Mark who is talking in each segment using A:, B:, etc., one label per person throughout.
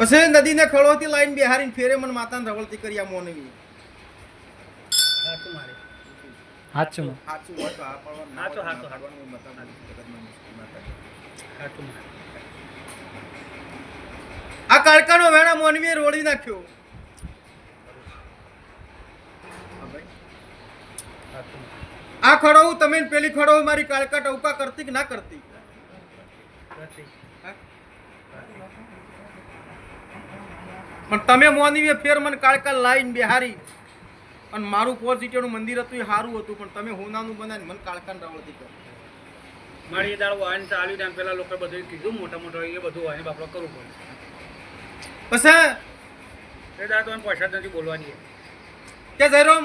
A: પછી નદીને ખળોથી લાઈન બિહારીને ફેરે મને માતાને રવળતી કરી આ મોનવી.
B: હાચું હાચું, હાચું. હાચું
A: આ કાળકાનો વેણા મોનવીએ રોડી નાખ્યો. આ ખડો તમે પેલી ખડો મારી કાળકા ટવકા કરતી કે ના કરતી? પણ તમે મોનવીએ ફેર મને કાળકા લાઈન બિહારી. અને મારું પોઝિટિવનું મંદિર હતું એ સારું હતું પણ તમે હોનાનું બનાવીને મને કાળકાન રાવળથી કરો
B: મારી દાળ વાહન ચાલ્યું ને પેલા લોકો બધું કીધું મોટા મોટા એ બધું વાહન બાપડો કરવું પડે.
A: પછી?
B: એ દાડો તો પૈસા નથી બોલવાની.
A: કે જયરામ?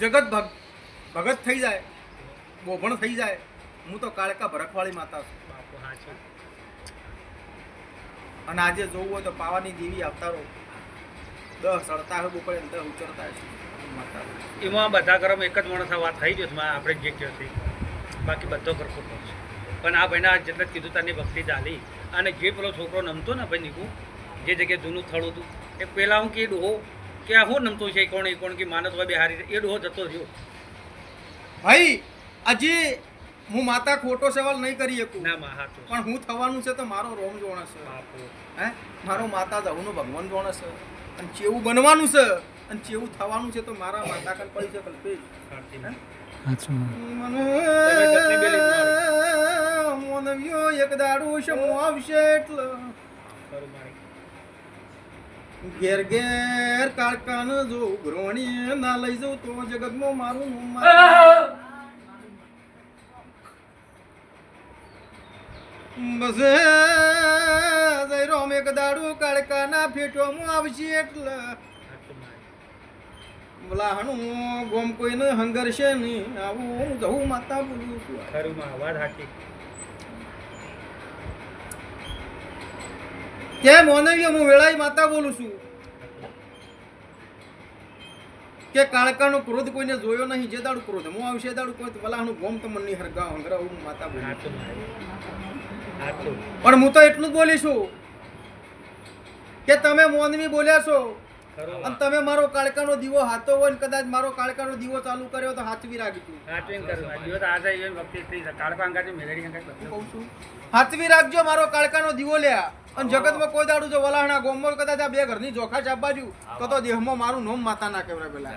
A: જગત ભગ ભગત થઈ જાય બોભણ થઈ જાય. હું તો કાળકા ભરખવાળી માતા છું. અને આજે જોવું હોય તો પાવાની દેવી અવતારો દસ અડતા હોય બપોરે દસ ઉચરતા માતા.
B: એમાં બધા ઘરમાં એક જ માણસ આ વાત થઈ ગયો માં આપણે જે કહ્યું છે બાકી બધો કરતો છે. પણ આ ભાઈના જેટલે કીધું તારની ભક્તિ ચાલી. અને જે પેલો છોકરો નમતો ને ભાઈ નીકું જે જગ્યાએ જૂનું થળું હતું એ પહેલાં હું કે ડોહો કે આ હું નમતો છે કોણ એ કોણ કે માનસ હોય બિહારી એ ડોહો જતો રહ્યો.
A: ભાઈ આજે હું માતા ખોટો સવાલ નહીં કરી શકું.
B: ના માં હાચું.
A: પણ હું થવાનું છે તો મારો રોમ જોણ છે.
B: બાપુ.
A: હે? મારો માતા જવનો ભગવાન જોણ છે. અને ચેવું બનવાનું છે અને ચેવું થવાનું છે તો મારા માતા કન પડી છે. કલ્પેશ મને મોનવ્યો એક દાડું શમો આવશે એટલે. ઘેર ઘેર કારખાન જો ગ્રોણી ના લઈ જઉં તો જગતમાં મારું મારું. બસ રોમ એક દાડો કાળકાના ફેટોમાં આવશે એટલે.
B: બોલા.
A: બોલાહણું ગોમ કોઈને હંગરશે નહીં આવું હું જવું માતા બોલું છું.
B: ખરું માં વાત સાચી
A: કે મોનવીય હું વેળાઈ માતા બોલું છું. કે કાળકાનો ક્રોધ કોઈને જોયો નહીં જે દાડું ક્રોધ. હું આવશે દાડું કોઈ વલાહનું ગોમ તો મનની હરગા હંગરા હું માતા બોલું પણ હું તો એટલું જ બોલીશું કે તમે મોનવી બોલ્યા છો. અને તમે મારો કાળકાનો દીવો હાથો હોય ને કદાચ મારો કાળકાનો દીવો ચાલુ કર્યો તો હાથવી રાખજો.
B: છે.
A: છું હાથવી રાખજો મારો કાળકાનો દીવો લ્યા અને જગતમાં કોઈ દાડું જો વલાહણા ગોમમાં કદાચ આ બે ઘરની જોખા ચાપબાજુ તો તો દેહમાં મારું નોમ માતા ના કહેવાય પેલા.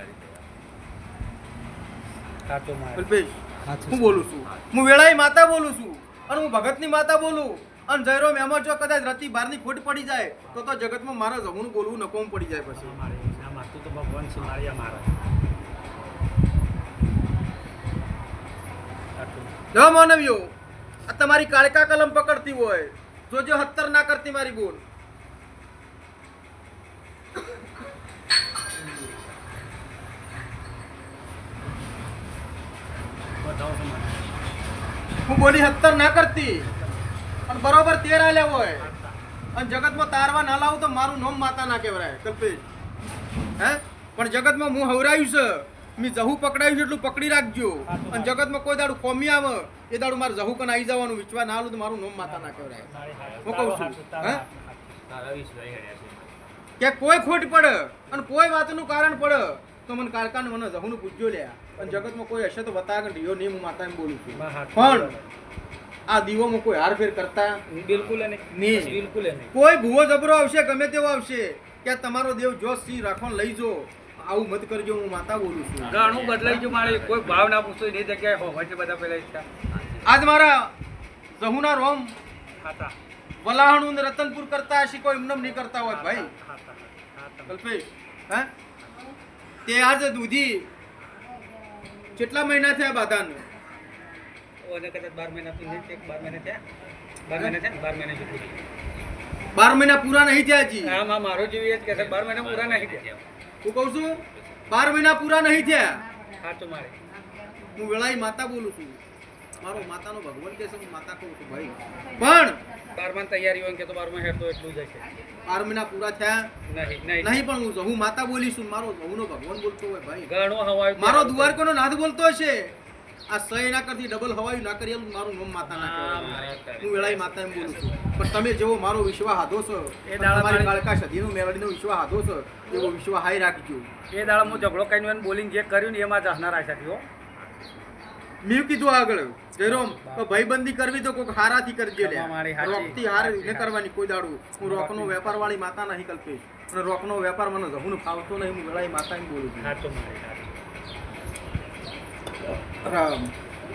A: હું બોલું છું. હું વેળાઈ માતા બોલું છું. અને હું ભગતની માતા બોલું અને જયરો મેમર જો કદાચ રતી બહારની ખોટ પડી જાય તો તો જગતમાં મારા જમણું બોલવું નકોમ પડી જાય પછી
B: મારે. આ તો ભગવાન છે મારી.
A: જો માનવીઓ આ તમારી કાળકા કલમ પકડતી હોય જોજો હત્તર ના કરતી મારી બોલ
B: બતાવો છો મને.
A: હું બોલી સત્તર ના કરતી. અને બરોબર તેર આલ્યા હોય. અને જગતમાં તારવા ના લાવું તો મારું નોમ માતા ના કહેવાય કલ્પેશ. હે? પણ જગતમાં હું હવરાયું છે. મેં જહુ પકડાયું છે એટલું પકડી રાખજો. અને જગતમાં કોઈ દાડું કોમી આવે એ દાડું મારે જહુ કને આવી જવાનું વિચવા ના આલું તો મારું નામ માતા ના કહેવાય. હું કહું છું. હે? કે કોઈ ખોટ પડે અને કોઈ વાતનું કારણ પડે. તો મને કાળકાને મને જહુનું પૂછજો લે અને જગતમાં કોઈ હશે તો બતાવે કે ડીયો નહીં હું માતા એમ બોલું છું. પણ આ દીવોમાં કોઈ હારફેર કરતા
B: બિલકુલ નહીં
A: નહીં.
B: બિલકુલ નહીં.
A: કોઈ ભૂવો જબરો આવશે ગમે તેવો આવશે કે તમારો દેવ જો સિંહ રાખવાનું લઈ જો આવું મત કરજો હું માતા બોલું છું.
B: ઘણું બદલાઈ ગયું મારે કોઈ ભાવ ના પૂછતો એ જગ્યાએ હોય છે બધા પેલા ઈચ્છા.
A: આજ મારા જહુના રોમ
B: હતા
A: વલાહણું રતનપુર કરતા હશે કોઈ એમનેમ નહીં કરતા હોય ભાઈ. કલ્પેશ હે? તે છે દૂધી. કેટલા મહિના થયા બાધાને
B: ઓને કદાચ બાર મહિના પીને બાર મહિના થયા. બાર મહિના થયા બાર મહિના જેટલું
A: બાર મહિના પૂરા નહીં થયા હજી?
B: હા મારો જેવી એ જ કે બાર મહિના પૂરા નહીં થયા.
A: હું કહું છું બાર મહિના પૂરા નહીં થયા?
B: હા તો મારે.
A: હું વેળાઈ માતા બોલું છું. મારો માતાનો ભગવાન કે છે હું માતા કહું છું ભાઈ. પણ
B: બારમાં તૈયારી હોય કે તો બારમાં હેડ તો એટલું જ હશે.
A: બાર મહિના પૂરા થયા?
B: નહીં નહીં.
A: નહીં પણ હું હું માતા બોલીશું મારો જહુનો ભગવાન બોલતો હોય ભાઈ.
B: ઘણો હવાય
A: મારો દ્વારકોનો નાથ બોલતો હશે. આ સહી ના કરતી ડબલ હવાયું ના કરી મારું નામ માતા ના
B: હા,
A: વેળાઈ માતા એમ બોલું છું. પણ તમે જેવો મારો વિશ્વાસ હાધો છો
B: એ દાડા
A: તમારી બાળકા સદીનો મેળવીનો વિશ્વાસ હાધો છો એવો વિશ્વાસ હાઈ રાખજો.
B: એ દાડા હું ઝઘડો કરીને બોલીને જે કર્યું ને એમાં જ હસનાર આવ્યા હતી હો
A: મેં કીધું આગળ જયરોમ ભાઈબંધી કરવી તો કોઈક હારાથી કરજે. રોકથી હાર ને કરવાની કોઈ દાડું. હું રોકનો વેપાર વાળી માતા નહીં કલ્પીશ. અને રોકનો વેપાર મને હું ફાવતો નહીં હું વેળાઈ માતા બોલું છું. રામ.